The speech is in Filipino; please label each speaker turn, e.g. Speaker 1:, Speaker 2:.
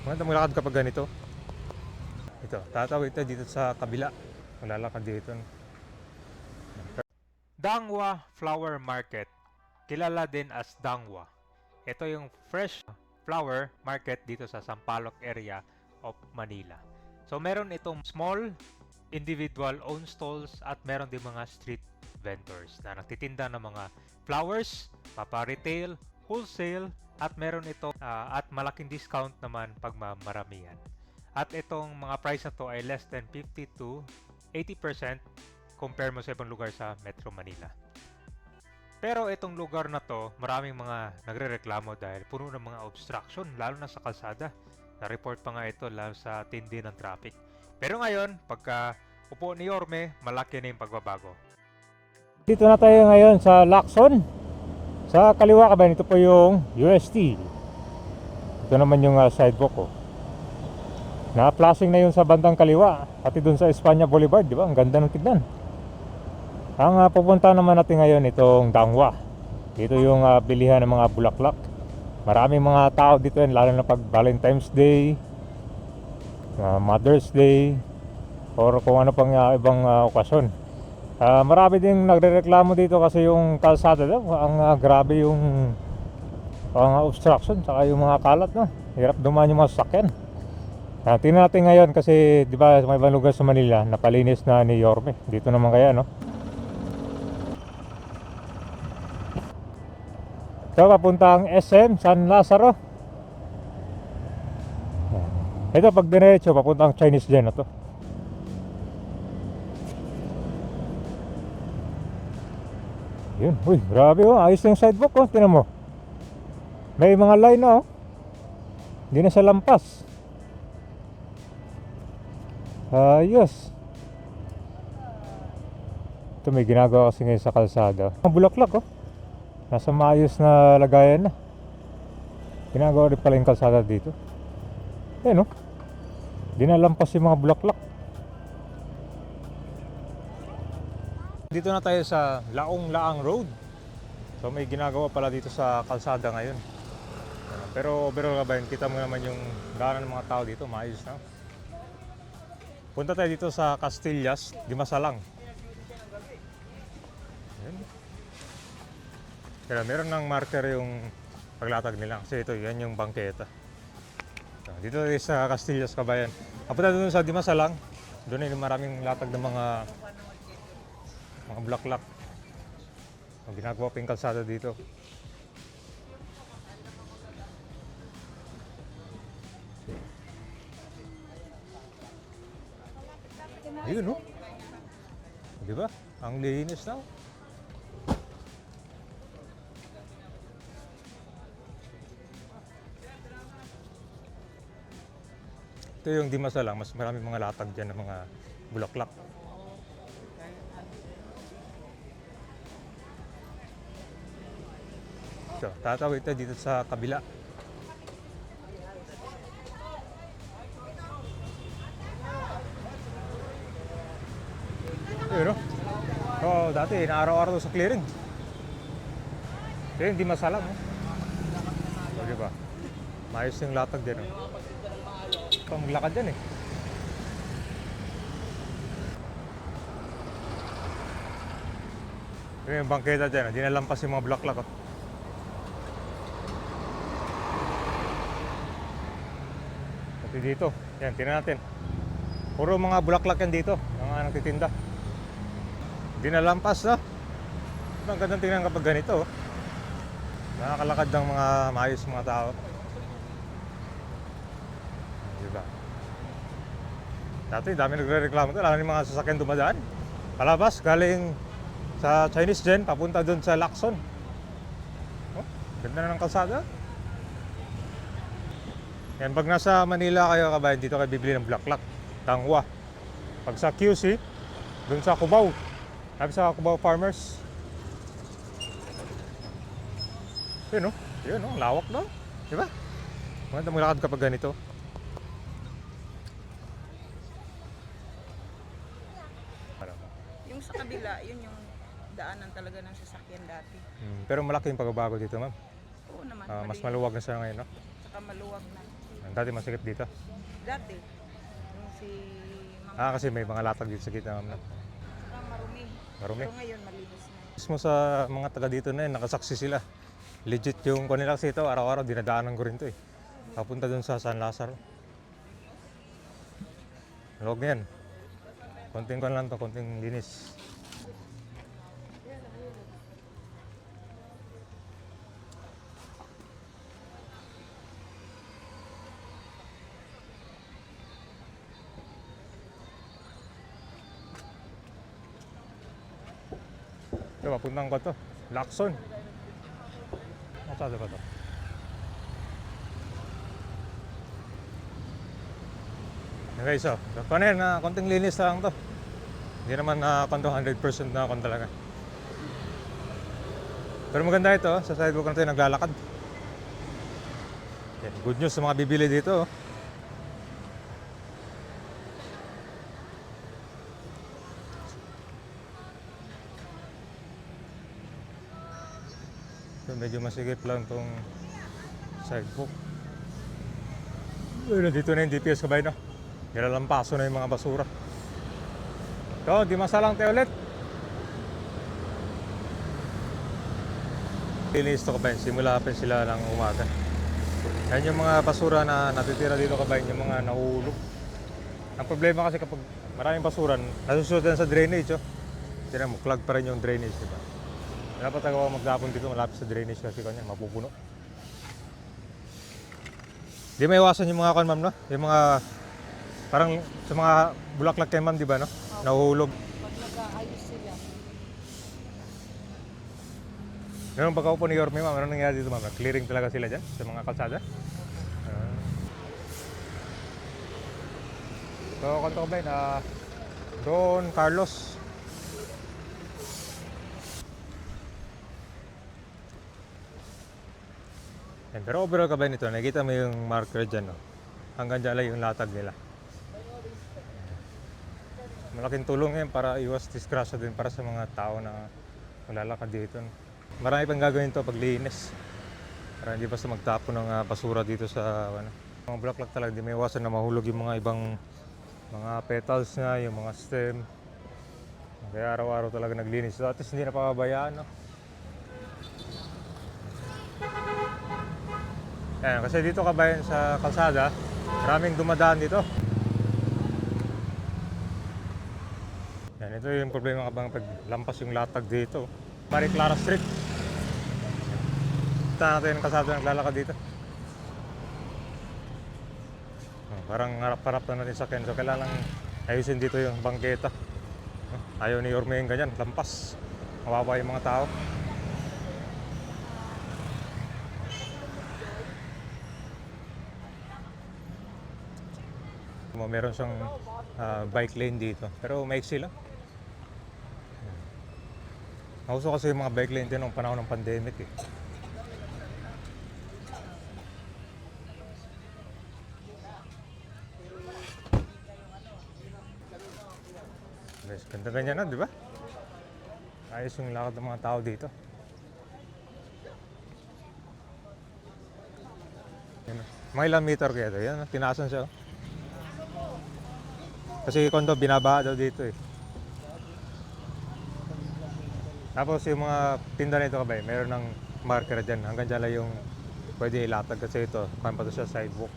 Speaker 1: Maganda maglakad kapag ganito. Ito, tatawid tayo dito sa kabila. Maglalakad dito. Dangwa Flower Market. Kilala din as Dangwa. Ito yung fresh flower market dito sa Sampaloc area of Manila. So meron itong small individual owned stalls at meron din mga street vendors na nagtitinda ng mga flowers, papa-retail, wholesale, at meron ito ah, at malaking discount naman pag mamaramihan. At itong mga price na to ay less than 50 to 80% compare mo sa ibang lugar sa Metro Manila. Pero itong lugar na to, maraming mga nagrereklamo dahil puno ng mga obstruction, lalo na sa kalsada. Na-report pa nga ito lalo sa tindi ng traffic. Pero ngayon, pagka upo ni Yorme, malaki na yung pagbabago. Dito na tayo ngayon sa Lacson. Sa kaliwa ka ba, ito po yung UST. Ito naman yung ah, sidewalk ko. Na-flashing na yun sa bandang kaliwa. Pati dun sa Espanya Boulevard, di ba? Ang ganda ng tignan. Ang ah, pupunta naman natin ngayon itong Dangwa. Dito yung ah, bilihan ng mga bulaklak. Maraming mga tao dito yan, lalo na pag Valentine's Day, ah, Mother's Day, or kung ano pang ah, ibang ah, okasyon. Ah, marami ding nagrereklamo dito kasi yung kalsada daw, ang ah, grabe yung ang ah, obstruction, saka yung mga kalat, no? Hirap dumaan yung mga sasakyan. Ah, tingnan natin ngayon kasi 'di ba mga ibang lugar sa Manila napalinis na ni Yorme. Dito naman kaya no. So papuntang SM San Lazaro. Ito pag diretso papuntang Chinese Gen na to. Yun, uy, grabe oh, ayos yung sidewalk oh, tinan mo. May mga line na oh. Hindi na siya lampas. Ayos. Ito may ginagawa kasi ngayon sa kalsada. Ang bulaklak oh. Nasa maayos na lagayan na. Ginagawa rin pala yung kalsada dito. Ayan oh. Dinalampas yung mga bulaklak. Dito na tayo sa Laong Laang Road. So may ginagawa pala dito sa kalsada ngayon. Pero overall ka kita mo naman yung daanan ng mga tao dito, maayos na. Punta tayo dito sa Castillas, Dimasalang. Ayan. Kaya meron ng marker yung paglatag nila. Kasi ito, yan yung bangketa. So, dito tayo sa Castillas, Kabayan. Kapunta doon sa Dimasalang. Doon ay maraming latag ng mga mga bulaklak. So, ginagawa pa yung kalsada dito. Ayun, no? Di ba? Ang linis na. oh. Ito yung Dimasa lang, mas maraming mga latag dyan ng mga bulaklak. So, tatawid tayo dito sa kabila. Yun, no? Oo, dati, inaaraw-araw sa clearing. Ito yung di masalang, no? O, di ba? Maayos yung latag din, no? Ito, maglakad yan, eh. Yung bangketa dyan, no? di nalampas yung mga bulaklak, oh. Dito, yan, tingnan natin. Puro mga bulaklak yan dito, mga nagtitinda. Di nalampas na. Ang gandang tingnan kapag ganito. oh. Nakakalakad ng mga maayos mga tao. Diba? Dati dami nagre-reklamo to, lalo yung mga sasakyan dumadaan. Palabas, galing sa Chinese Gen, papunta doon sa Lacson. Oh, ganda na ng kalsada. Yan, pag nasa Manila kayo kabayan, dito kayo bibili ng bulaklak, tangwa. Pag sa QC, doon sa Cubao, sabi sa Cubao Farmers. Yun no? Yun no? Lawak no? Di ba? Maganda maglakad kapag ganito.
Speaker 2: Yung sa kabila, yun yung daanan talaga ng sasakyan dati.
Speaker 1: Hmm, pero malaki yung pagbabago dito ma'am.
Speaker 2: Oo naman.
Speaker 1: Ah, mas maluwag na siya ngayon no?
Speaker 2: Saka maluwag na.
Speaker 1: Dati masikip dito.
Speaker 2: Dati, yung si Ma'am,
Speaker 1: Ah, kasi may mga latag dito sa gitna. ma'am.
Speaker 2: saka marumi.
Speaker 1: Marumi.
Speaker 2: Pero ngayon malinis na.
Speaker 1: Mismo sa mga taga dito na yun, nakasaksi sila. Legit yung kanila kasi ito, araw-araw dinadaanan ko rin to eh. Papunta dun sa San Lazaro. Log na yan. Konting kan lang to, konting linis. Ito, papuntang ko to. Lacson. Masado ba to? Okay, so, so paano yan, ah, konting linis lang to. Hindi naman na uh, 100% na kon talaga. Pero maganda ito, oh, sa sidewalk na tayo naglalakad. Yan, good news sa mga bibili dito. oh. Medyo masigit lang tong sidewalk. Uy, nandito na yung DPS kabay no. Nilalampaso na yung mga basura. Ito, di masalang tayo ulit. Linis to kabay, simula pa sila ng umaga. Yan yung mga basura na natitira dito kabay, yung mga nahulog. Ang problema kasi kapag maraming basura, nasusunod sa drainage. Oh. Tinan mo, clog pa rin yung drainage, di ba? Dapat agawa magdapon dito malapit sa drainage kasi kanya mapupuno. Di may iwasan yung mga kan ma'am no? Yung mga parang sa mga bulaklak kay ma'am di ba no? Nahuhulog.
Speaker 2: Pag nag-aayos sila,
Speaker 1: Ganun pagkaupo ni Yorme ma'am, ano nangyari dito ma'am? Clearing talaga sila dyan sa mga kalsada? Ah. So, kanto ko ba na Don Carlos. Yan, pero overall ka ba nito? Nakikita mo yung marker dyan, no? Hanggang dyan lang yung latag nila. Malaking tulong yan para iwas disgrasya din para sa mga tao na maglalakad dito. no? Marami pang gagawin to paglinis. Para hindi basta magtapon ng ah, basura dito sa ano. Mga bulaklak talaga, di may iwasan na mahulog yung mga ibang mga petals na, yung mga stem. Kaya araw-araw talaga naglinis. So, at least hindi na pababayaan, no? Ayan, kasi dito kabayan sa kalsada, maraming dumadaan dito. Yan, ito yung problema kapag paglampas yung latag dito. Marie Clara Street. Ito natin yung kalsada naglalakad dito. Oh, parang harap-harap na natin sa Ken. So kailangan ayusin dito yung bangketa. Ayaw ni Yorme yung ganyan, lampas. Mababa yung mga tao. Mo- Meron siyang ah, bike lane dito. Pero maiksi lang. Nauso kasi yung mga bike lane din nung panahon ng pandemic eh. Guys, ganda ganyan na, di ba? Ayos yung lakad ng mga tao dito. Yan. Mga ilang meter kaya ito? Yan, tinasan siya. oh. Kasi kondo binaba daw dito eh. Tapos yung mga tinda nito kabay, meron ng marker dyan. Hanggang dyan lang yung pwede ilatag kasi ito, paano pa siya sidewalk.